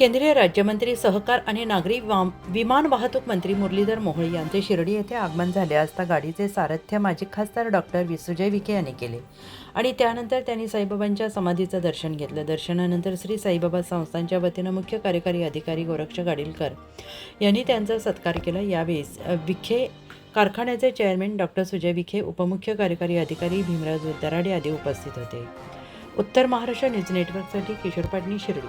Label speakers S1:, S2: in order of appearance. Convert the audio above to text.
S1: केंद्रीय राज्यमंत्री सहकार आणि नागरी वाम- विमान वाहतूक मंत्री मुरलीधर मोहोळ यांचे शिर्डी येथे आगमन झाले असता गाडीचे सारथ्य माजी खासदार डॉक्टर विसुजय विखे यांनी केले. आणि त्यानंतर त्यांनी साईबाबांच्या समाधीचं दर्शन घेतलं. दर्शनानंतर श्री साईबाबा संस्थांच्या वतीनं मुख्य कार्यकारी अधिकारी गोरक्ष गाडीलकर यांनी त्यांचा सत्कार केला. यावेळी विखे कारखान्याचे चेअरमॅन डॉक्टर सुजय विखे उपमुख्य कार्यकारी अधिकारी भीमराज दराडे आदी उपस्थित होते. उत्तर महाराष्ट्र न्यूज नेटवर्कसाठी किशोर पाटणी शिर्डी.